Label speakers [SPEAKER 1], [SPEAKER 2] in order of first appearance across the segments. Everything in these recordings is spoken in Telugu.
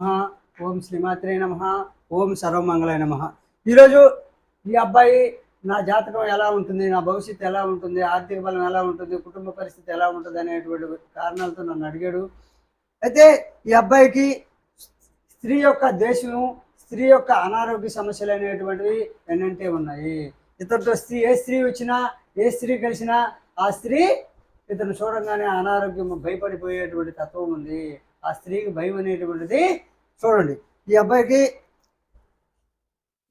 [SPEAKER 1] ఓం శ్రీమాత్రే నమ. ఓం సర్వమంగళాయ నమ. ఈరోజు ఈ అబ్బాయి నా జాతకం ఎలా ఉంటుంది నా భవిష్యత్తు ఎలా ఉంటుంది ఆర్థిక బలం ఎలా ఉంటుంది కుటుంబ పరిస్థితి ఎలా ఉంటుంది అనేటువంటి కారణాలతో నన్ను అడిగాడు. అయితే ఈ అబ్బాయికి స్త్రీ యొక్క దేశం స్త్రీ యొక్క అనారోగ్య సమస్యలు అనేటువంటివి ఎన్నంటే ఉన్నాయి. ఇతరుతో స్త్రీ ఏ స్త్రీ వచ్చినా ఏ స్త్రీ కలిసినా ఆ స్త్రీ ఇతను చూడంగానే అనారోగ్యం భయపడిపోయేటువంటి తత్వం ఉంది. ఆ స్త్రీకి భయం అనేటువంటిది చూడండి. ఈ అబ్బాయికి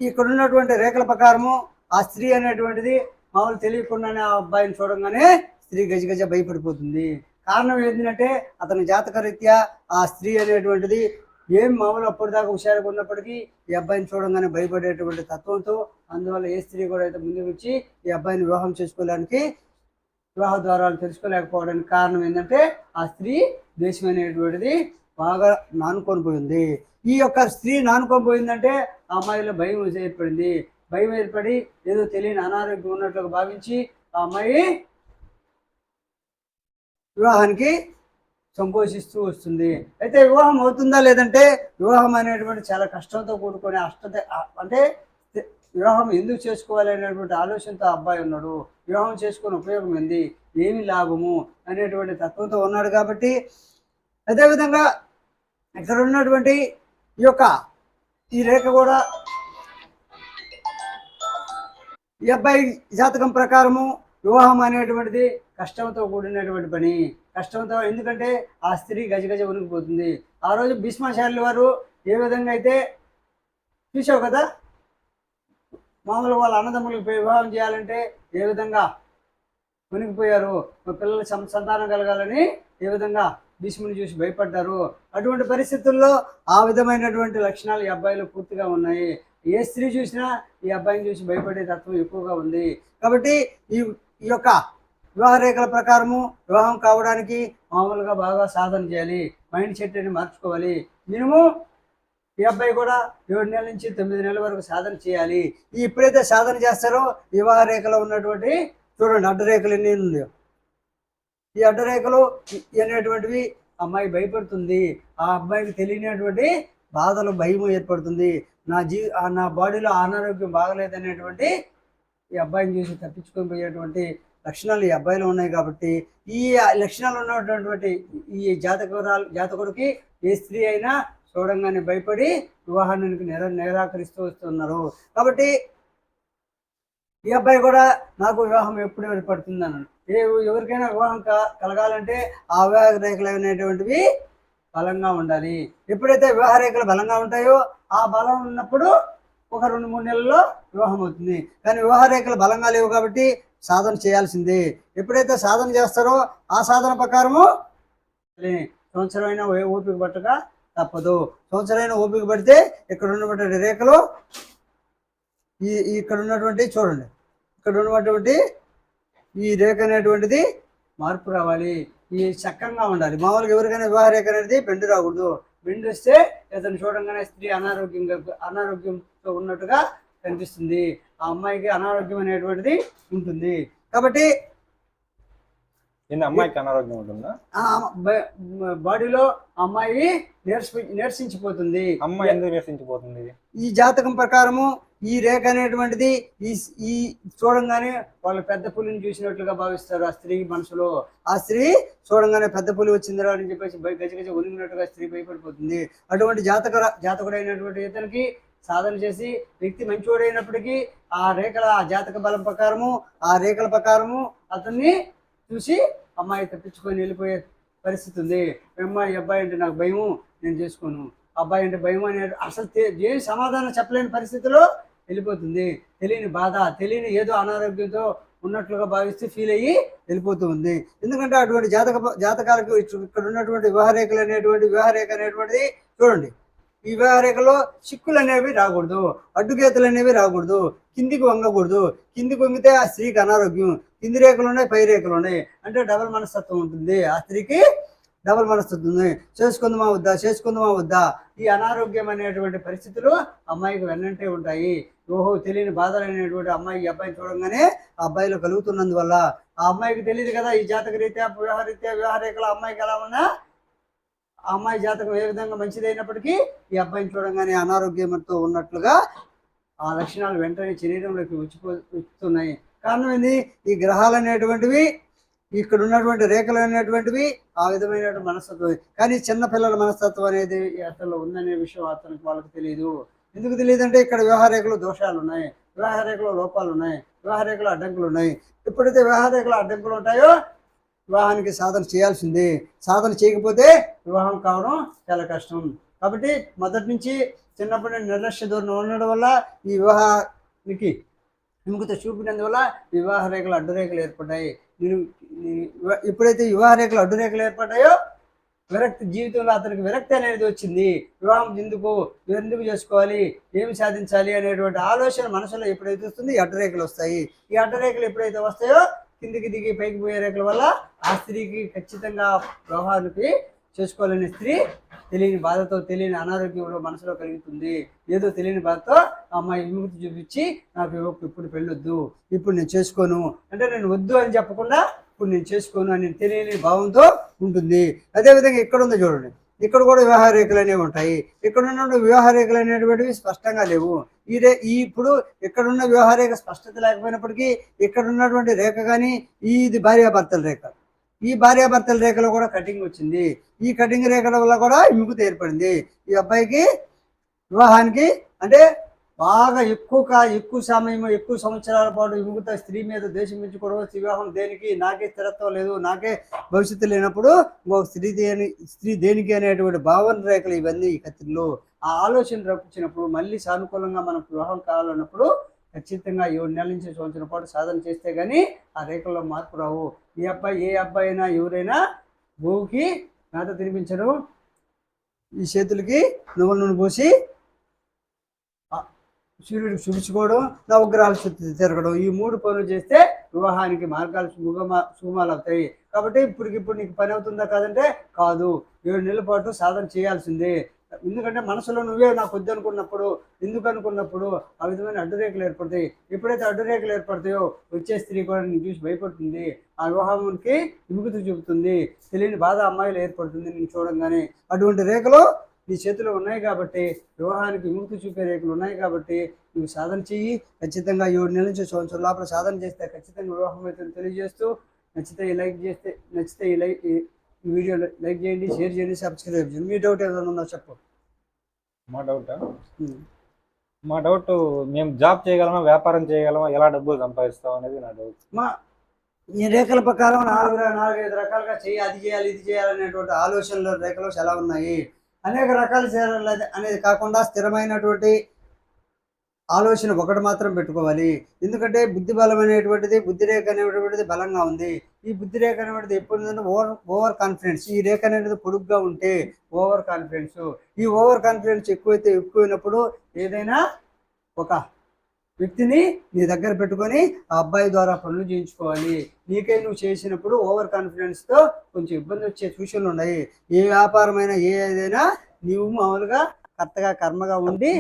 [SPEAKER 1] ఇక్కడ ఉన్నటువంటి రేఖల ప్రకారము ఆ స్త్రీ అనేటువంటిది మామూలు తెలియకుండానే ఆ అబ్బాయిని చూడంగానే స్త్రీ గజగజ భయపడిపోతుంది. కారణం ఏంటంటే అతని జాతకరీత్యా ఆ స్త్రీ అనేటువంటిది ఏం మామూలు అప్పటిదాకా హుషారుగా ఉన్నప్పటికీ ఈ అబ్బాయిని చూడంగానే భయపడేటువంటి తత్వంతో అందువల్ల ఏ స్త్రీ కూడా అయితే ముందుకు వచ్చి ఈ అబ్బాయిని వివాహం చేసుకోవడానికి వివాహ ద్వారాలు తెలుసుకోలేకపోవడానికి కారణం ఏంటంటే ఆ స్త్రీ దేశం అనేటువంటిది బాగా నానుకొని పోయింది. ఈ యొక్క స్త్రీ నానుకొని పోయిందంటే ఆ అమ్మాయిలో భయం ఏర్పడింది. భయం ఏర్పడి ఏదో తెలియని అనారోగ్యం ఉన్నట్లుగా భావించి ఆ అమ్మాయి వివాహానికి సంకోచిస్తూ వస్తుంది. అయితే వివాహం అవుతుందా లేదంటే వివాహం అనేటువంటి చాలా కష్టంతో కూడుకునే అష్టత అంటే వివాహం ఎందుకు చేసుకోవాలి అనేటువంటి ఆలోచనతో అబ్బాయి ఉన్నాడు. వివాహం చేసుకుని ఉపయోగం ఏంది? ఏమి లాభము? అనేటువంటి తత్వంతో ఉన్నాడు కాబట్టి అదేవిధంగా ఇక్కడ ఉన్నటువంటి ఈ యొక్క ఈ రేఖ కూడా ఈ అబ్బాయి జాతకం ప్రకారము వివాహం అనేటువంటిది కష్టంతో కూడినటువంటి పని. కష్టంతో ఎందుకంటే ఆ స్త్రీ గజగజ ఉనికిపోతుంది ఆ రోజు భీష్మాచార్యుల వారు ఏ విధంగా అయితే చూసావు కదా? మామూలు వాళ్ళ అన్నదమ్ములకు వివాహం చేయాలంటే ఏ విధంగా మునిగిపోయారు మా పిల్లల సం- సంతానం కలగాలని ఏ విధంగా భీష్ముని చూసి భయపడ్డారు. అటువంటి పరిస్థితుల్లో ఆ విధమైనటువంటి లక్షణాలు ఈ అబ్బాయిలో పూర్తిగా ఉన్నాయి. ఏ స్త్రీ చూసినా ఈ అబ్బాయిని చూసి భయపడే తత్వం ఎక్కువగా ఉంది. కాబట్టి ఈ ఈ యొక్క వివాహ రేఖల ప్రకారము వివాహం కావడానికి మామూలుగా బాగా సాధన చేయాలి. మైండ్ సెట్ అని మార్చుకోవాలి. మినిమం ఈ అబ్బాయి కూడా ఏడు నెలల నుంచి తొమ్మిది నెలల వరకు సాధన చేయాలి. ఈ ఎప్పుడైతే సాధన చేస్తారో వివాహ రేఖలో ఉన్నటువంటి చూడండి అడ్డరేఖలు ఎన్ని ఉన్నాయో. ఈ అడ్డరేఖలు అనేటువంటివి అమ్మాయి భయపడుతుంది. ఆ అబ్బాయికి తెలియనటువంటి బాధలు భయం ఏర్పడుతుంది. నా జీ నా బాడీలో అనారోగ్యం బాగలేదనేటువంటి ఈ అబ్బాయిని చూసి తప్పించుకొని పోయేటువంటి లక్షణాలు ఈ అబ్బాయిలో ఉన్నాయి కాబట్టి ఈ లక్షణాలు ఉన్నటువంటి ఈ జాతకురాలు జాతకుడికి ఏ స్త్రీ అయినా చూడంగానే భయపడి వివాహానికి నిర నిరాకరిస్తూ వస్తున్నారు. కాబట్టి ఈ అబ్బాయి కూడా నాకు వివాహం ఎప్పుడు ఏర్పడుతుంది అన్నాడు ఏ ఎవరికైనా వివాహం క- కలగాలంటే ఆ వివాహ రేఖలు అనేటువంటివి బలంగా ఉండాలి. ఎప్పుడైతే వివాహ రేఖలు బలంగా ఉంటాయో ఆ బలం ఉన్నప్పుడు ఒక రెండు మూడు నెలల్లో వివాహం అవుతుంది. కానీ వివాహ రేఖలు బలంగా లేవు కాబట్టి సాధన చేయాల్సిందే. ఎప్పుడైతే సాధన చేస్తారో ఆ సాధన ప్రకారము సంవత్సరమైన ఓపిక పట్టక తప్పదు. సంవత్సరమైన ఓపిక పడితే ఇక్కడ ఉన్నటువంటి రేఖలు ఈ ఈ ఇక్కడ ఉన్నటువంటి చూడండి. ఇక్కడ ఉన్నటువంటి ఈ రేఖ అనేటువంటిది మార్పు రావాలి. ఈ చక్కంగా ఉండాలి. మామూలుగా ఎవరికైనా వివాహ రేఖ అనేది బెండు రాకూడదు. బెండు వస్తే ఇతను చూడంగానే స్త్రీ అనారోగ్యంగా అనారోగ్యంతో ఉన్నట్టుగా కనిపిస్తుంది. ఆ అమ్మాయికి అనారోగ్యం అనేటువంటిది ఉంటుంది. కాబట్టి
[SPEAKER 2] అమ్మాయికి అనారోగ్యం ఉంటుందా?
[SPEAKER 1] బాడీలో అమ్మాయి నేర్చి నేర్చించిపోతుంది
[SPEAKER 2] అమ్మాయి ఎందుకు నిరసించిపోతుంది?
[SPEAKER 1] ఈ జాతకం ప్రకారము ఈ రేఖ అనేటువంటిది ఈ ఈ చూడంగానే వాళ్ళు పెద్ద పులిని చూసినట్లుగా భావిస్తారు. ఆ స్త్రీ మనసులో ఆ స్త్రీ చూడంగానే పెద్ద పులి వచ్చిందిరా అని చెప్పేసి గజ గజగజ ఒలిగినట్టుగా స్త్రీ భయపడిపోతుంది. అటువంటి జాతక జాతకుడైనటువంటి ఇతనికి సాధన చేసి వ్యక్తి మంచివాడైనప్పటికీ ఆ రేఖల ఆ జాతక బలం ప్రకారము ఆ రేఖల ప్రకారము అతన్ని చూసి అమ్మాయి తప్పించుకొని వెళ్ళిపోయే పరిస్థితి ఉంది. అమ్మాయి అబ్బాయి అంటే నాకు భయము నేను చేసుకోను. అబ్బాయి అంటే భయం అనే అసలు ఏం సమాధానం చెప్పలేని పరిస్థితిలో వెళ్ళిపోతుంది. తెలియని బాధ తెలియని ఏదో అనారోగ్యంతో ఉన్నట్లుగా భావిస్తూ ఫీల్ అయ్యి వెళ్ళిపోతూ ఉంది. ఎందుకంటే అటువంటి జాతక జాతకాలకు ఇక్కడ ఉన్నటువంటి వివాహరేఖలు అనేటువంటి వివాహరేఖ అనేటువంటిది చూడండి. ఈ వివాహరేఖలో చిక్కులు అనేవి రాకూడదు అడ్డుగేతలు అనేవి రాకూడదు కిందికి వంగకూడదు. కిందికి వంగితే ఆ స్త్రీకి అనారోగ్యం కింది రేఖలు ఉన్నాయి పై రేఖలు ఉన్నాయి. అంటే డబల్ మనస్తత్వం ఉంటుంది. ఆ స్త్రీకి డబల్ మనస్తత్వం ఉంది. చేసుకుందామా వద్దా? చేసుకుందామా వద్దా? ఈ అనారోగ్యం అనేటువంటి పరిస్థితులు అమ్మాయికి వెన్నంటే ఉంటాయి. ఓహో తెలియని బాధలు అనేటువంటి అమ్మాయి ఈ అబ్బాయిని చూడంగానే ఆ అబ్బాయిలో కలుగుతున్నందువల్ల ఆ అమ్మాయికి తెలియదు కదా ఈ జాతక రీత్యా వ్యవహారీత్యా రీత్యా అమ్మాయికి ఎలా ఉన్నా? ఆ అమ్మాయి జాతకం ఏ విధంగా మంచిదైనప్పటికీ ఈ అబ్బాయిని చూడంగానే అనారోగ్యంతో ఉన్నట్లుగా ఆ లక్షణాలు వెంటనే శరీరంలోకి వచ్చిపో వస్తున్నాయి. కారణం ఏంది? ఈ గ్రహాలు అనేటువంటివి ఇక్కడ ఉన్నటువంటి రేఖలు అనేటువంటివి ఆ విధమైనటువంటి మనస్తత్వం. కానీ చిన్న పిల్లల మనస్తత్వం అనేది అతను ఉందనే విషయం అతనికి వాళ్ళకి తెలియదు ఎందుకు తెలియదు అంటే ఇక్కడ వ్యవహార దోషాలు ఉన్నాయి వివాహ రేఖలో లోపాలు ఉన్నాయి వివాహ అడ్డంకులు ఉన్నాయి ఎప్పుడైతే వివాహ అడ్డంకులు ఉంటాయో వివాహానికి సాధన చేయాల్సింది. సాధన చేయకపోతే వివాహం కావడం చాలా కష్టం. కాబట్టి మొదటి నుంచి చిన్నప్పటి నుండి నిర్లక్ష్య ధోరణి ఉండడం వల్ల ఈ వివాహానికి విముఖత చూపినందువల్ల వివాహ రేఖలు అడ్డురేఖలు ఏర్పడ్డాయి. నేను ఎప్పుడైతే వివాహ రేఖలు అడ్డురేఖలు ఏర్పడ్డాయో విరక్తి జీవితంలో అతనికి విరక్తి అనేది వచ్చింది. వివాహం ఎందుకు ఎందుకు చేసుకోవాలి ఏమి సాధించాలి అనేటువంటి ఆలోచన మనసులో ఎప్పుడైతే వస్తుంది ఈ అడ్డరేఖలు వస్తాయి. ఈ అడ్డరేఖలు ఎప్పుడైతే వస్తాయో కిందికి దిగి పైకి పోయే రేఖల వల్ల ఆ స్త్రీకి ఖచ్చితంగా వ్యవహారానికి చేసుకోవాలనే స్త్రీ తెలియని బాధతో తెలియని అనారోగ్యంలో మనసులో కలుగుతుంది. ఏదో తెలియని బాధతో అమ్మాయి విముక్తి చూపించి నాకు ఇప్పుడు పెళ్ళొద్దు ఇప్పుడు నేను చేసుకోను అంటే నేను వద్దు అని చెప్పకుండా ఇప్పుడు నేను చేసుకోను అని తెలియని భావంతో ఉంటుంది. అదేవిధంగా ఇక్కడ ఉందో చూడండి. ఇక్కడ కూడా వివాహ రేఖలు అనేవి ఉంటాయి. ఇక్కడ ఉన్న వివాహ రేఖలు అనేటువంటివి స్పష్టంగా లేవు. ఈ రే ఈ ఇప్పుడు ఇక్కడున్న వివాహ రేఖ స్పష్టత లేకపోయినప్పటికీ ఇక్కడ ఉన్నటువంటి రేఖ కానీ ఇది భార్యాభర్తల రేఖ. ఈ భార్యాభర్తల రేఖలో కూడా కటింగ్ వచ్చింది. ఈ కటింగ్ రేఖల వల్ల కూడా విముఖత ఏర్పడింది. ఈ అబ్బాయికి వివాహానికి అంటే బాగా ఎక్కువ ఎక్కువ సమయం ఎక్కువ సంవత్సరాల పాటు విముఖత స్త్రీ మీద దేశం పెంచుకోవడం వివాహం దేనికి? నాకే స్థిరత్వం లేదు నాకే భవిష్యత్తు లేనప్పుడు ఇంకొక స్త్రీ దేని స్త్రీ దేనికి అనేటువంటి భావన రేఖలు ఇవన్నీ ఈ కత్తిలో ఆ ఆలోచన రప్పించినప్పుడు మళ్ళీ సానుకూలంగా మనం వివాహం కావాలన్నప్పుడు ఖచ్చితంగా ఏడు నెలల నుంచి సంవత్సరం పాటు సాధన చేస్తే కానీ ఆ రేఖల్లో మార్పు రావు. ఈ అబ్బాయి ఏ అబ్బాయి అయినా ఎవరైనా భూమికి మేత తినిపించడం ఈ చేతులకి నువ్వుల నూనె పోసి సూర్యుడికి చూపించుకోవడం నవగ్రహాల శుద్ధి తిరగడం ఈ మూడు పనులు చేస్తే వివాహానికి మార్గాలు సుగమ సుగమాలు అవుతాయి. కాబట్టి ఇప్పటికిప్పుడు నీకు పని అవుతుందా కాదంటే కాదు. ఏడు నెలల పాటు సాధన చేయాల్సిందే. ఎందుకంటే మనసులో నువ్వే నాకు వద్దు అనుకున్నప్పుడు ఎందుకు అనుకున్నప్పుడు ఆ విధమైన అడ్డురేఖలు ఏర్పడతాయి. ఎప్పుడైతే అడ్డురేఖలు ఏర్పడతాయో వచ్చే స్త్రీ కూడా నేను చూసి భయపడుతుంది. ఆ వివాహానికి విముఖత చూపుతుంది. తెలియని బాధ అమ్మాయిలు ఏర్పడుతుంది నేను చూడంగానే. అటువంటి రేఖలు నీ చేతిలో ఉన్నాయి కాబట్టి వివాహానికి విముక్తి చూపే రేఖలు ఉన్నాయి కాబట్టి నువ్వు సాధన చెయ్యి. ఖచ్చితంగా ఏడు నెలల నుంచి సంవత్సరం లోపల సాధన చేస్తే ఖచ్చితంగా వివాహం అయితే తెలియజేస్తూ నచ్చితే ఈ లైక్ చేస్తే నచ్చితే ఈ లైక్ ఈ వీడియో లైక్ చేయండి షేర్ చేయండి సబ్స్క్రైబ్ చేయండి. మీ డౌట్ ఏదైనా ఉందో చెప్పు?
[SPEAKER 2] మా డౌట్. మా డౌట్ మేము జాబ్ చేయగలమా వ్యాపారం చేయగలమా ఎలా డబ్బులు సంపాదిస్తాం అనేది నా డౌట్.
[SPEAKER 1] మా ఈ రేఖల ప్రకారం నాలుగు నాలుగైదు రకాలుగా చేయి అది చేయాలి ఇది చేయాలి అనేటువంటి ఆలోచనలు రేఖలు చాలా ఉన్నాయి? అనేక రకాల చీరలు అనేది కాకుండా స్థిరమైనటువంటి ఆలోచన ఒకటి మాత్రం పెట్టుకోవాలి. ఎందుకంటే బుద్ధి బలం అనేటువంటిది బుద్ధి రేఖ అనేటువంటిది బలంగా ఉంది. ఈ బుద్ధి రేఖ అనేటువంటిది ఎప్పుడు ఓవర్ ఓవర్ కాన్ఫిడెన్స్. ఈ రేఖ అనేది పొడుగ్గా ఉంటే ఓవర్ కాన్ఫిడెన్స్. ఈ ఓవర్ కాన్ఫిడెన్స్ ఎక్కువైతే ఎక్కువైనప్పుడు ఏదైనా ఒక వ్యక్తిని నీ దగ్గర పెట్టుకొని ఆ అబ్బాయి ద్వారా పనులు చేయించుకోవాలి. నీకే నువ్వు చేసినప్పుడు ఓవర్ కాన్ఫిడెన్స్తో కొంచెం ఇబ్బంది వచ్చే సూచనలు ఉన్నాయి. ఏ వ్యాపారమైనా ఏ ఏదైనా నీవు మామూలుగా కర్తగా కర్మగా ఉండి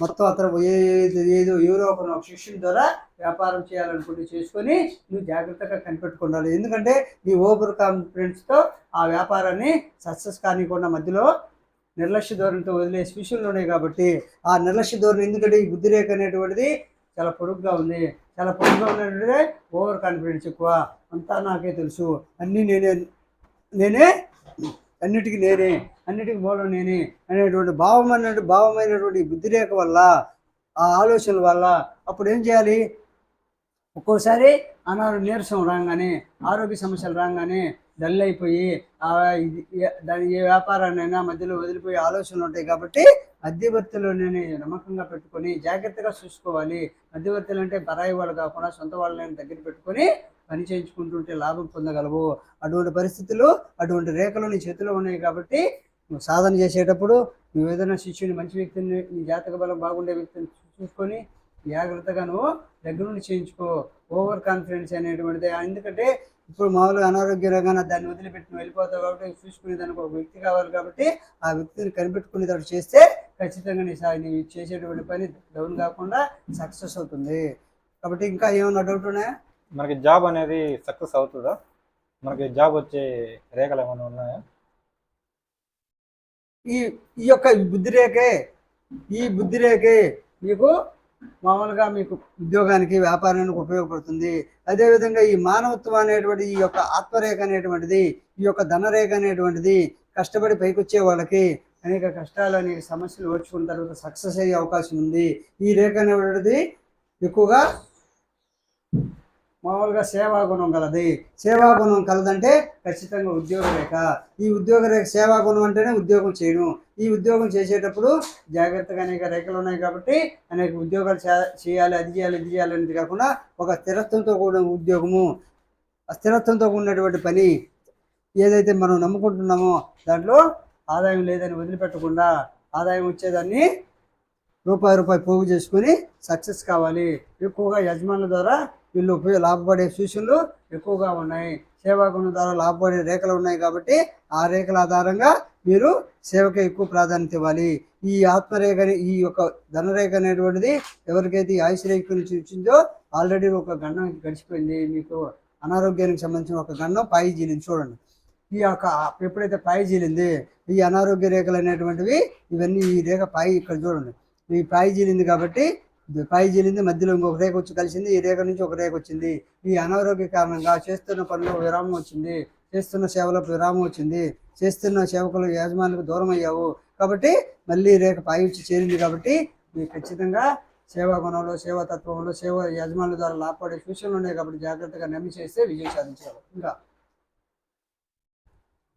[SPEAKER 1] మొత్తం అతను ఏదో ఏదో ఎవరో ఒక శిష్యుని ద్వారా వ్యాపారం చేయాలనుకుంటే చేసుకొని నువ్వు జాగ్రత్తగా కనిపెట్టుకుండాలి. ఎందుకంటే నీ ఓవర్ కాన్ఫిడెన్స్తో ఆ వ్యాపారాన్ని సక్సెస్ కానికుండా మధ్యలో నిర్లక్ష్య ధోరణితో వదిలే సూచనలు ఉన్నాయి కాబట్టి ఆ నిర్లక్ష్య ధోరణి ఎందుకంటే ఈ బుద్ధిరేఖ అనేటువంటిది చాలా పొడుగ్గా ఉంది. చాలా పొడుగ్గా ఉన్నట్టే ఓవర్ కాన్ఫిడెన్స్ ఎక్కువ. అంతా నాకే తెలుసు. అన్నీ నేనే నేనే అన్నిటికీ నేనే అన్నిటికీ మూలం నేనే అనేటువంటి భావం అన్నట్టు భావమైనటువంటి బుద్ధి రేఖ వల్ల ఆ ఆలోచనల వల్ల అప్పుడు ఏం చేయాలి? ఒక్కోసారి అనారోగ్య నీరసం రాగానే ఆరోగ్య సమస్యలు రాగానే డల్ అయిపోయి ఇది ఏ- దాని ఏ వ్యాపారాన్నైనా మధ్యలో వదిలిపోయే ఆలోచనలు ఉంటాయి కాబట్టి మధ్యవర్తిలోనే నమ్మకంగా పెట్టుకొని జాగ్రత్తగా చూసుకోవాలి. మధ్యవర్తులు అంటే పరాయి వాళ్ళు కాకుండా సొంత వాళ్ళని దగ్గర పెట్టుకొని పని చేయించుకుంటుంటే లాభం పొందగలవు. అటువంటి పరిస్థితులు అటువంటి రేఖలు నీ చేతిలో ఉన్నాయి కాబట్టి నువ్వు సాధన చేసేటప్పుడు నువ్వు ఏదైనా శిష్యుని మంచి వ్యక్తిని నీ జాతక బలం బాగుండే వ్యక్తిని చూసుకొని జాగ్రత్తగా నువ్వు దగ్గర నుండి చేయించుకో. ఓవర్ కాన్ఫిడెన్స్ అనేటువంటిది. ఎందుకంటే ఇప్పుడు మామూలుగా అనారోగ్య రంగాన దాన్ని వదిలిపెట్టి వెళ్ళిపోతావు కాబట్టి చూసుకునే దానికి ఒక వ్యక్తి కావాలి కాబట్టి ఆ వ్యక్తిని కనిపెట్టుకునేటట్టు చేస్తే ఖచ్చితంగా నీ నీ చేసేటువంటి పని డౌన్ కాకుండా సక్సెస్ అవుతుంది. కాబట్టి ఇంకా ఏమన్నా డౌట్ ఉన్నాయా?
[SPEAKER 2] మనకి జాబ్ అనేది సక్సెస్ అవుతుందా? మనకి జాబ్ వచ్చే రేఖలు ఏమైనా ఉన్నాయా?
[SPEAKER 1] ఈ ఈ యొక్క బుద్ధి రేఖే ఈ బుద్ధి రేఖే మీకు మామూలుగా మీకు ఉద్యోగానికి వ్యాపారానికి ఉపయోగపడుతుంది. అదేవిధంగా ఈ మానవత్వం అనేటువంటి ఈ యొక్క ఆత్మరేఖ అనేటువంటిది ఈ యొక్క ధనరేఖ అనేటువంటిది కష్టపడి పైకొచ్చే వాళ్ళకి అనేక కష్టాలు అనేక సమస్యలు ఓడ్చుకున్న తర్వాత సక్సెస్ అయ్యే అవకాశం ఉంది. ఈ రేఖ అనేటువంటిది ఎక్కువగా మామూలుగా సేవాగుణం కలది. సేవాగుణం కలదంటే ఖచ్చితంగా ఉద్యోగ రేఖ. ఈ ఉద్యోగ రేఖ సేవాగుణం అంటేనే ఉద్యోగం చేయడం. ఈ ఉద్యోగం చేసేటప్పుడు జాగ్రత్తగా అనేక రేఖలు ఉన్నాయి కాబట్టి అనేక ఉద్యోగాలు చేయాలి అది చేయాలి ఇది చేయాలి అనేది కాకుండా ఒక స్థిరత్వంతో కూడిన ఉద్యోగము ఆ స్థిరత్వంతో కూడినటువంటి పని ఏదైతే మనం నమ్ముకుంటున్నామో దాంట్లో ఆదాయం లేదని వదిలిపెట్టకుండా ఆదాయం వచ్చేదాన్ని రూపాయి రూపాయి పోగు చేసుకుని సక్సెస్ కావాలి. ఎక్కువగా యజమానుల ద్వారా వీళ్ళు ఉపయోగ లాభపడే సూచనలు ఎక్కువగా ఉన్నాయి. సేవా ద్వారా లాభపడే రేఖలు ఉన్నాయి కాబట్టి ఆ రేఖల ఆధారంగా మీరు సేవకి ఎక్కువ ప్రాధాన్యత ఇవ్వాలి. ఈ ఆత్మరేఖ ఈ యొక్క ధనరేఖ అనేటువంటిది ఎవరికైతే ఈ ఆయుష్ రేఖ నుంచి వచ్చిందో ఆల్రెడీ ఒక గండం గడిచిపోయింది. మీకు అనారోగ్యానికి సంబంధించిన ఒక గండం పై జీని చూడండి. ఈ యొక్క ఎప్పుడైతే పై చీలింది ఈ అనారోగ్య రేఖలు అనేటువంటివి ఇవన్నీ ఈ రేఖ పాయి ఇక్కడ చూడండి. ఈ పై చీలింది కాబట్టి పై జీలింది మధ్యలో ఇంకొక రేఖ వచ్చి కలిసింది ఈ రేఖ నుంచి ఒక రేఖ వచ్చింది. ఈ అనారోగ్య కారణంగా చేస్తున్న పనిలో విరామం వచ్చింది చేస్తున్న సేవలకు విరామం వచ్చింది చేస్తున్న సేవకులు యజమానులకు దూరం అయ్యావు కాబట్టి మళ్ళీ రేఖ పై వచ్చి చేరింది కాబట్టి మీకు ఖచ్చితంగా సేవా గుణంలో సేవా తత్వంలో సేవ యజమానుల ద్వారా లాభపడే సూచనలు ఉన్నాయి కాబట్టి జాగ్రత్తగా నమ్మి చేస్తే విజయం సాధించాలి ఇంకా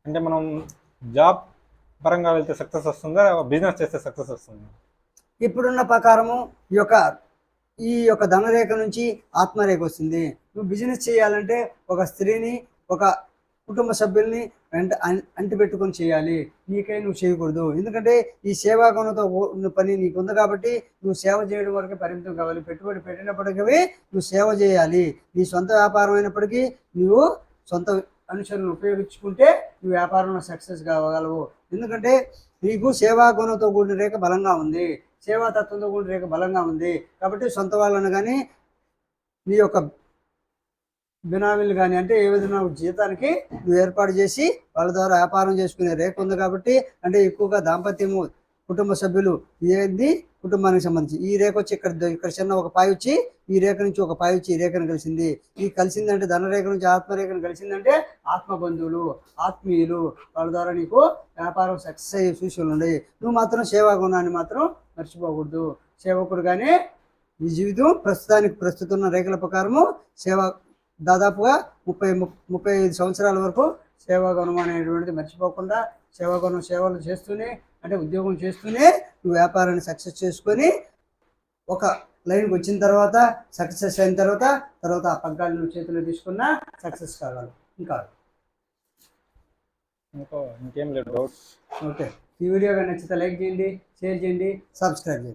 [SPEAKER 2] అంటే మనం జాబ్ పరంగా వెళ్తే సక్సెస్ వస్తుందా? బిజినెస్ చేస్తే సక్సెస్ వస్తుందా?
[SPEAKER 1] ఇప్పుడున్న ప్రకారము ఈ యొక్క ఈ యొక్క ధనరేఖ నుంచి ఆత్మరేఖ వస్తుంది. నువ్వు బిజినెస్ చేయాలంటే ఒక స్త్రీని ఒక కుటుంబ సభ్యుల్ని వెంట అం- అంటి పెట్టుకొని చేయాలి. నీకై నువ్వు చేయకూడదు. ఎందుకంటే ఈ సేవాగుణతో పని నీకు ఉంది కాబట్టి నువ్వు సేవ చేయడం వరకే పరిమితం కావాలి. పెట్టుబడి పెట్టినప్పటికీ నువ్వు సేవ చేయాలి. నీ సొంత వ్యాపారం అయినప్పటికీ నువ్వు సొంత అనుచరులను ఉపయోగించుకుంటే నువ్వు వ్యాపారంలో సక్సెస్ అవ్వగలవు ఎందుకంటే నీకు సేవా గుణంతో కూడిన రేఖ బలంగా ఉంది. సేవా తత్వంతో కూడిన రేఖ బలంగా ఉంది. కాబట్టి సొంత వాళ్ళను కానీ నీ యొక్క బినామీలు కానీ అంటే ఏ విధంగా జీతానికి నువ్వు ఏర్పాటు చేసి వాళ్ళ ద్వారా వ్యాపారం చేసుకునే రేఖ ఉంది కాబట్టి అంటే ఎక్కువగా దాంపత్యము కుటుంబ సభ్యులు ఏంది? కుటుంబానికి సంబంధించి. ఈ రేఖ వచ్చి ఇక్కడ ఇక్కడ చిన్న ఒక పాయి వచ్చి ఈ రేఖ నుంచి ఒక పాయి వచ్చి ఈ రేఖను కలిసింది. ఈ కలిసిందంటే ధనరేఖ నుంచి ఆత్మరేఖను కలిసిందంటే ఆత్మ బంధువులు ఆత్మీయులు వాళ్ళ ద్వారా నీకు వ్యాపారం సక్సెస్ అయ్యే సూచనలు ఉన్నాయి. నువ్వు మాత్రం సేవాగుణాన్ని మాత్రం మర్చిపోకూడదు. సేవకుడుగానే ఈ జీవితం ప్రస్తుతానికి ప్రస్తుతం ఉన్న రేఖల ప్రకారము సేవ దాదాపుగా ముప్పై ము- ముప్పై ఐదు సంవత్సరాల వరకు సేవాగుణం అనేటువంటిది మర్చిపోకుండా సేవాగుణం సేవలు చేస్తూనే అంటే ఉద్యోగం చేస్తూనే నువ్వు వ్యాపారాన్ని సక్సెస్ చేసుకొని ఒక లైన్కి వచ్చిన తర్వాత సక్సెస్ అయిన తర్వాత తర్వాత ఆ పగ్గాలు నువ్వు చేతిలో తీసుకున్నా సక్సెస్ కాగలవు
[SPEAKER 2] ఇంకా ఇంకో లేదు డౌట్
[SPEAKER 1] ఓకే. ఈ వీడియో కానీ నచ్చితే లైక్ చేయండి షేర్ చేయండి సబ్స్క్రైబ్ చేయండి.